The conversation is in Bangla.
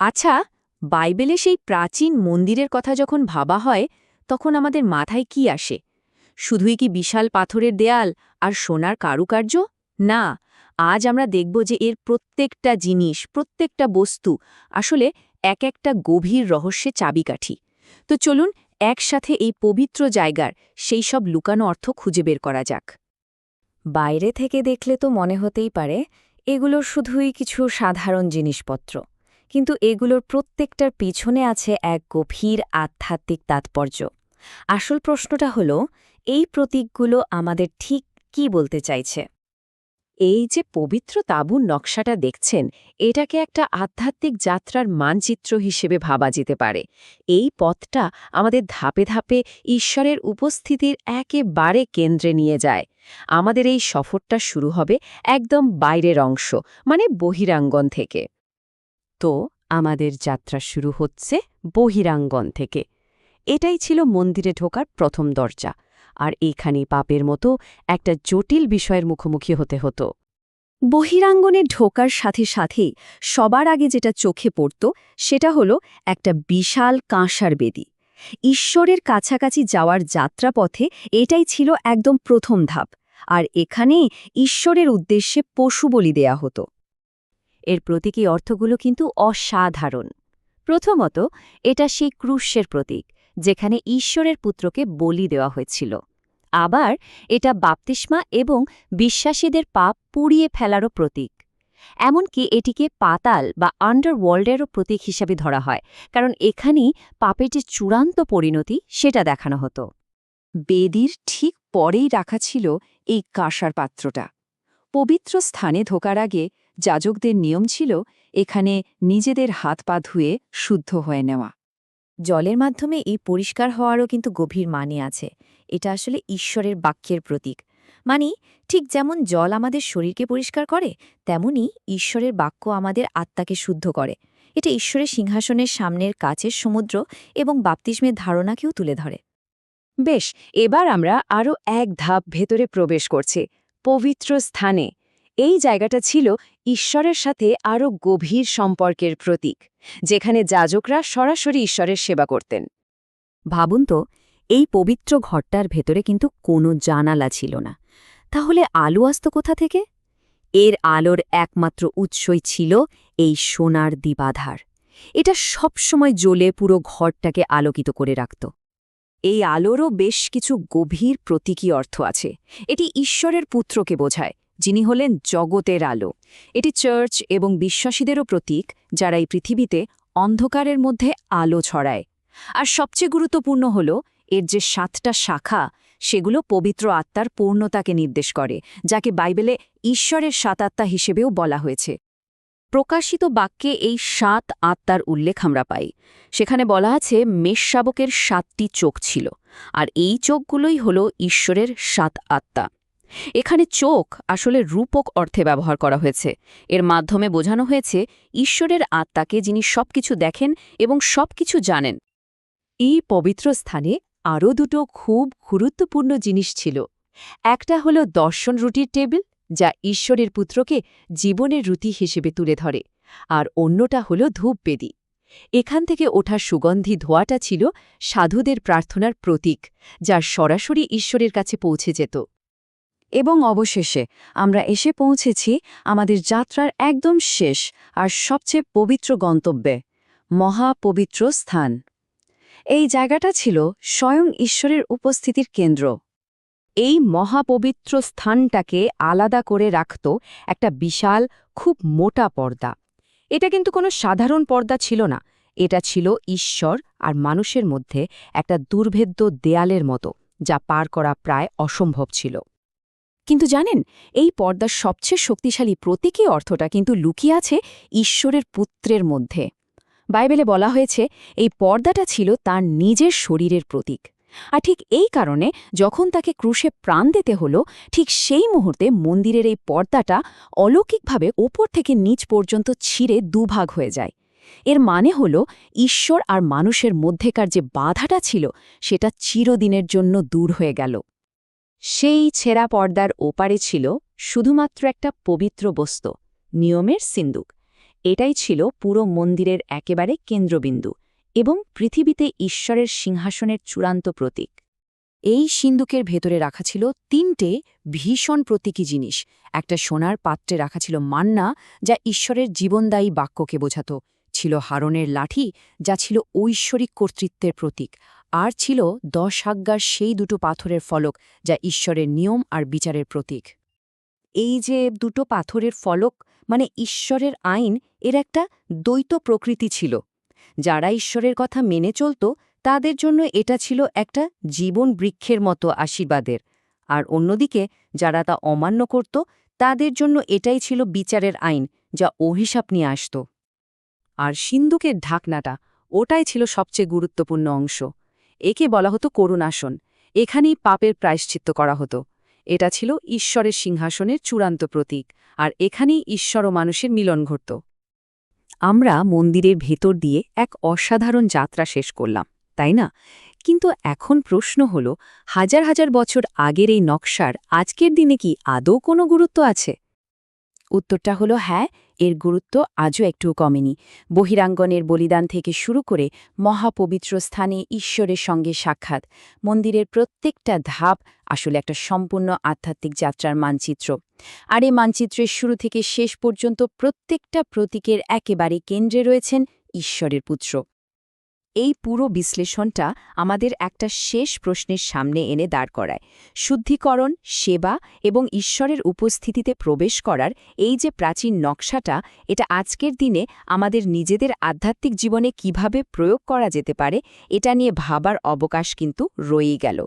আচ্ছা বাইবেলে সেই প্রাচীন মন্দিরের কথা যখন ভাবা হয়, তখন আমাদের মাথায় কি আসে? শুধুই কি বিশাল পাথরের দেয়াল আর সোনার কারুকার্য? না, আজ আমরা দেখব যে এর প্রত্যেকটা জিনিস, প্রত্যেকটা বস্তু আসলে এক একটা গভীর রহস্যে চাবিকাঠি। তো চলুন একসাথে এই পবিত্র জায়গার সেই সব লুকানো অর্থ খুঁজে বের করা যাক। বাইরে থেকে দেখলে তো মনে হতেই পারে, এগুলো শুধুই কিছু সাধারণ জিনিসপত্র। কিন্তু এগুলোর প্রত্যেকটার পিছনে আছে এক গভীর আধ্যাত্মিক তাৎপর্য। আসল প্রশ্নটা হল, এই প্রতীকগুলো আমাদের ঠিক কি বলতে চাইছে? এই যে পবিত্র তাঁবুর নকশাটা দেখছেন, এটাকে একটা আধ্যাত্মিক যাত্রার মানচিত্র হিসেবে ভাবা যেতে পারে। এই পথটা আমাদের ধাপে ধাপে ঈশ্বরের উপস্থিতির একেবারে কেন্দ্রে নিয়ে যায়। আমাদের এই সফরটা শুরু হবে একদম বাইরের অংশ মানে বহিরাঙ্গন থেকে। তো আমাদের যাত্রা শুরু হচ্ছে বহিরাঙ্গন থেকে। এটাই ছিল মন্দিরে ঢোকার প্রথম দরজা, আর এইখানে পাপের মতো একটা জটিল বিষয়ের মুখোমুখি হতে হতো। বহিরাঙ্গনে ঢোকার সাথে সাথেই সবার আগে যেটা চোখে পড়ত, সেটা হলো একটা বিশাল কাঁসার বেদি। ঈশ্বরের কাছাকাছি যাওয়ার যাত্রাপথে এটাই ছিল একদম প্রথম ধাপ, আর এখানেই ঈশ্বরের উদ্দেশ্যে পশু বলি দেয়া হতো। এর প্রতীকী অর্থগুলো কিন্তু অসাধারণ। প্রথমত, এটা সেই ক্রুশের প্রতীক, যেখানে ঈশ্বরের পুত্রকে বলি দেওয়া হয়েছিল। আবার, এটা বাপ্তিস্মা এবং বিশ্বাসীদের পাপ পুড়িয়ে ফেলারও প্রতীক। এমনকি এটিকে পাতাল বা আন্ডারওয়ার্ল্ডেরও প্রতীক হিসাবে ধরা হয়, কারণ এখানেই পাপের যে চূড়ান্ত পরিণতি, সেটা দেখানো হতো। বেদির ঠিক পরেই রাখা ছিল এই কাঁসার পাত্রটা। পবিত্র স্থানে ঢোকার আগে যাজকদের নিয়ম ছিল এখানে নিজেদের হাত পা ধুয়ে শুদ্ধ হয়ে নেওয়া। জলের মাধ্যমে এই পরিষ্কার হওয়ারও কিন্তু গভীর মানে আছে। এটা আসলে ঈশ্বরের বাক্যের প্রতীক। মানে ঠিক যেমন জল আমাদের শরীরকে পরিষ্কার করে, তেমনি ঈশ্বরের বাক্য আমাদের আত্মাকে শুদ্ধ করে। এটা ঈশ্বরের সিংহাসনের সামনের কাছের সমুদ্র এবং বাপ্তিস্মের ধারণাকেও তুলে ধরে। বেশ, এবার আমরা আরও এক ধাপ ভেতরে প্রবেশ করছি। পবিত্র স্থানে। এই জায়গাটা ছিল ঈশ্বরের সাথে আরও গভীর সম্পর্কের প্রতীক, যেখানে যাজকরা সরাসরি ঈশ্বরের সেবা করতেন। ভাবুন তো, এই পবিত্র ঘরটার ভেতরে কিন্তু কোনো জানালা ছিল না। তাহলে আলো আসত কোথা থেকে? এর আলোর একমাত্র উৎসই ছিল এই সোনার দিবাধার। এটা সবসময় জ্বলে পুরো ঘরটাকে আলোকিত করে রাখত। এই আলোরও বেশ কিছু গভীর প্রতীকী অর্থ আছে। এটি ঈশ্বরের পুত্রকে বোঝায়। যিনি হলেন জগতের আলো। এটি চার্চ এবং বিশ্বাসীদেরও প্রতীক, যারা এই পৃথিবীতে অন্ধকারের মধ্যে আলো ছড়ায়। আর সবচেয়ে গুরুত্বপূর্ণ হল, এর যে সাতটা শাখা, সেগুলো পবিত্র আত্মার পূর্ণতাকে নির্দেশ করে, যাকে বাইবেলে ঈশ্বরের সাত আত্মা হিসেবেও বলা হয়েছে। প্রকাশিত বাক্যে এই সাত আত্মার উল্লেখ আমরা পাই। সেখানে বলা আছে মেষশাবকের সাতটি চোখ ছিল, আর এই চোখগুলোই হল ঈশ্বরের সাত আত্মা। এখানে চোখ আসলে রূপক অর্থে ব্যবহার করা হয়েছে। এর মাধ্যমে বোঝানো হয়েছে ঈশ্বরের আত্মাকে যিনি সবকিছু দেখেন এবং সবকিছু জানেন। এই পবিত্র স্থানে আরও দুটো খুব গুরুত্বপূর্ণ জিনিস ছিল। একটা হল দর্শন রুটির টেবিল, যা ঈশ্বরের পুত্রকে জীবনের রুটি হিসেবে তুলে ধরে, আর অন্যটা হল ধূপবেদী এখান থেকে ওঠা সুগন্ধি ধোয়াটা ছিল সাধুদের প্রার্থনার প্রতীক, যা সরাসরি ঈশ্বরের কাছে পৌঁছে যেত। এবং অবশেষে আমরা এসে পৌঁছেছি আমাদের যাত্রার একদম শেষ আর সবচেয়ে পবিত্র গন্তব্যে মহাপবিত্র স্থান। এই জায়গাটা ছিল স্বয়ং ঈশ্বরের উপস্থিতির কেন্দ্র। এই মহাপবিত্র স্থানটাকে আলাদা করে রাখত একটা বিশাল, খুব মোটা পর্দা। এটা কিন্তু কোনো সাধারণ পর্দা ছিল না। এটা ছিল ঈশ্বর আর মানুষের মধ্যে একটা দুর্ভেদ্য দেয়ালের মতো, যা পার করা প্রায় অসম্ভব ছিল। কিন্তু জানেন, এই পর্দার সবচেয়ে শক্তিশালী প্রতীকী অর্থটা কিন্তু লুকিয়ে আছে ঈশ্বরের পুত্রের মধ্যে। বাইবেলে বলা হয়েছে, এই পর্দাটা ছিল তার নিজের শরীরের প্রতীক। আর ঠিক এই কারণে যখন তাকে ক্রুশে প্রাণ দিতে হলো, ঠিক সেই মুহূর্তে মন্দিরের এই পর্দাটা অলৌকিকভাবে ওপর থেকে নিচ পর্যন্ত ছিঁড়ে দুভাগ হয়ে যায়। এর মানে হল, ঈশ্বর আর মানুষের মধ্যেকার যে বাধাটা ছিল, সেটা চিরদিনের জন্য দূর হয়ে গেল। সেই ছেঁড়া পর্দার ওপারে ছিল শুধুমাত্র একটা পবিত্র বস্তু নিয়মের সিন্দুক। এটাই ছিল পুরো মন্দিরের একেবারে কেন্দ্রবিন্দু এবং পৃথিবীতে ঈশ্বরের সিংহাসনের চূড়ান্ত প্রতীক। এই সিন্দুকের ভেতরে রাখা ছিল তিনটে ভীষণ প্রতীকী জিনিস। একটা সোনার পাত্রে রাখা ছিল মান্না, যা ঈশ্বরের জীবনদায়ী বাক্যকে বোঝাত। ছিল হারনের লাঠি, যা ছিল ঐশ্বরিক কর্তৃত্বের প্রতীক। আর ছিল দশ আজ্ঞার সেই দুটো পাথরের ফলক, যা ঈশ্বরের নিয়ম আর বিচারের প্রতীক। এই যে দুটো পাথরের ফলক মানে ঈশ্বরের আইন, এর একটা দ্বৈত প্রকৃতি ছিল। যারা ঈশ্বরের কথা মেনে চলত, তাদের জন্য এটা ছিল একটা জীবন বৃক্ষের মতো আশীর্বাদের। আর অন্যদিকে, যারা তা অমান্য করত, তাদের জন্য এটাই ছিল বিচারের আইন, যা অভিশাপ নিয়ে আসত। আর সিন্ধুকের ঢাকনাটা, ওটাই ছিল সবচেয়ে গুরুত্বপূর্ণ অংশ। একে বলা হতো করুণাসন। এখানেই পাপের প্রায়শ্চিত্ত করা হতো। এটা ছিল ঈশ্বরের সিংহাসনের চূড়ান্ত প্রতীক, আর এখানেই ঈশ্বর ও মানুষের মিলন ঘটত। আমরা মন্দিরের ভেতর দিয়ে এক অসাধারণ যাত্রা শেষ করলাম, তাই না? কিন্তু এখন প্রশ্ন হল, হাজার হাজার বছর আগের এই নকশার আজকের দিনে কি আদৌ কোনো গুরুত্ব আছে? উত্তরটা হলো হ্যাঁ এর গুরুত্ব আজও একটু কমেনি। বহিরাঙ্গনের বলিদান থেকে শুরু করে মহাপবিত্র স্থানে ঈশ্বরের সঙ্গে সাক্ষাৎ, মন্দিরের প্রত্যেকটা ধাপ আসলে একটা সম্পূর্ণ আধ্যাত্মিক যাত্রার মানচিত্র। আর এই মানচিত্রের শুরু থেকে শেষ পর্যন্ত প্রত্যেকটা প্রতীকের একেবারে কেন্দ্রে রয়েছেন ঈশ্বরের পুত্র। এই পুরো বিশ্লেষণটা আমাদের একটা শেষ প্রশ্নের সামনে এনে দাঁড় করায়। শুদ্ধিকরণ, সেবা এবং ঈশ্বরের উপস্থিতিতে প্রবেশ করার এই যে প্রাচীন নকশাটা, এটা আজকের দিনে আমাদের নিজেদের আধ্যাত্মিক জীবনে কীভাবে প্রয়োগ করা যেতে পারে, এটা নিয়ে ভাবার অবকাশ কিন্তু রয়েই গেল।